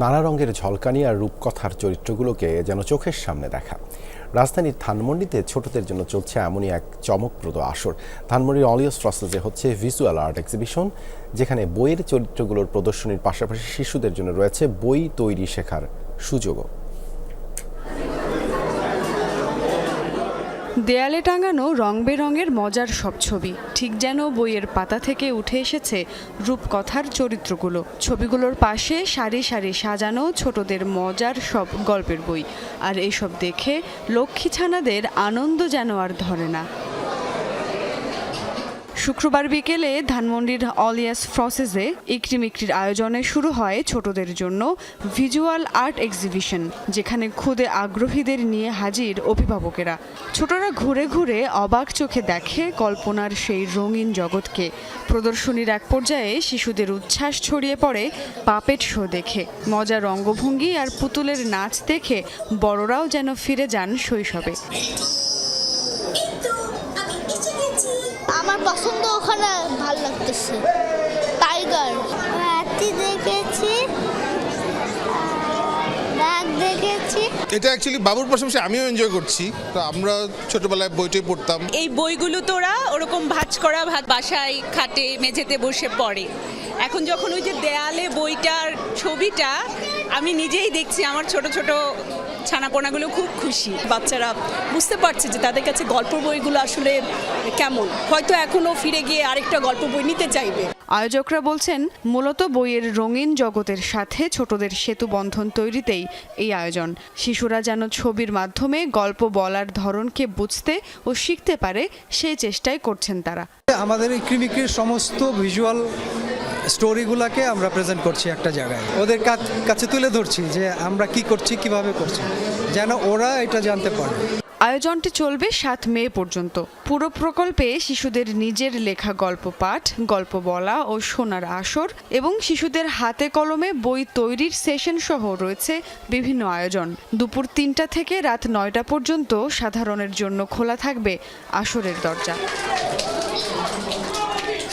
নানা রঙের ঝলকানি আর রূপকথার চরিত্রগুলোকে যেন চোখের সামনে দেখা। রাজধানীর ধানমন্ডিতে ছোটদের জন্য চলছে এমনই এক চমকপ্রদ আসর। ধানমন্ডির অলিয়স প্রসেসে হচ্ছে ভিজুয়াল আর্ট এক্সিবিশন, যেখানে বইয়ের চরিত্রগুলোর প্রদর্শনীর পাশাপাশি শিশুদের জন্য রয়েছে বই তৈরি শেখার সুযোগও। দেয়ালে টাঙানো রং বেরঙের মজার সব ছবি। ঠিক যেন বইয়ের পাতা থেকে উঠে এসেছে রূপকথার চরিত্রগুলো। ছবিগুলোর পাশে সারি সারি সাজানো ছোটদের মজার সব গল্পের বই। আর এসব দেখে লক্ষ্মী ছানাদের আনন্দ যেন আর ধরে না। শুক্রবার বিকেলে ধানমন্ডির অলিয়াস ফ্রসেসে ইকরিমিকরির আয়োজনে শুরু হয় ছোটদের জন্য ভিজুয়াল আর্ট এক্সিবিশন, যেখানে খুদে আগ্রহীদের নিয়ে হাজির অভিভাবকেরা। ছোটরা ঘুরে ঘুরে অবাক চোখে দেখে কল্পনার সেই রঙিন জগৎকে। প্রদর্শনীর এক পর্যায়ে শিশুদের উচ্ছ্বাস ছড়িয়ে পড়ে পাপেট শো দেখে। মজার রঙ্গভঙ্গি আর পুতুলের নাচ দেখে বড়রাও যেন ফিরে যান শৈশবে। আমার পছন্দ ওখানে ভালো লাগতেছে। টাইগার হাতি দেখেছি। বাঘ দেখেছি। এটা অ্যাকচুয়ালি বাবুর পাশাপাশি আমিও এনজয় করছি। তো আমরা ছোটবেলায় বইটাই পড়তাম। এই বইগুলো তোরা ওরকম ভাঁজ করা ভাত বাসায় খাটে মেঝেতে বসে পড়ে। এখন যখন ওই যে দেয়ালে বইটার ছবিটা আমি নিজেই দেখছি আমার ছোট ছোট ছানাপোনাগুলো খুব খুশি। বাচ্চারা বুঝতে পারছে যে তাদের কাছে গল্প বইগুলো আসলে কেমন। হয়তো এখনও ফিরে গিয়ে আরেকটা গল্প বই নিতে চাইবে। আয়োজকরা বলছেন মূলত বইয়ের রঙিন জগতের সাথে ছোটদের সেতু বন্ধন তৈরিতেই এই আয়োজন। শিশুরা যেন ছবির মাধ্যমে গল্প বলার ধরনকে বুঝতে ও শিখতে পারে সেই চেষ্টাই করছেন তারা। আমাদের এই ক্রিমিক্রির সমস্ত ভিজুয়াল স্টোরিগুলোকে আমরা প্রেজেন্ট করছি একটা জায়গায়। ওদের কাছ- তুলে ধরছি যে আমরা কি করছি, কীভাবে করছি, যেন ওরা এটা জানতে পারে। আয়োজনটি চলবে সাত মে পর্যন্ত। পুরো প্রকল্পে শিশুদের নিজের লেখা গল্প পাঠ, গল্প বলা ও শোনার আসর এবং শিশুদের হাতে কলমে বই তৈরির সেশন সহ রয়েছে বিভিন্ন আয়োজন। দুপুর তিনটা থেকে রাত নয়টা পর্যন্ত সাধারণের জন্য খোলা থাকবে আসরের দরজা।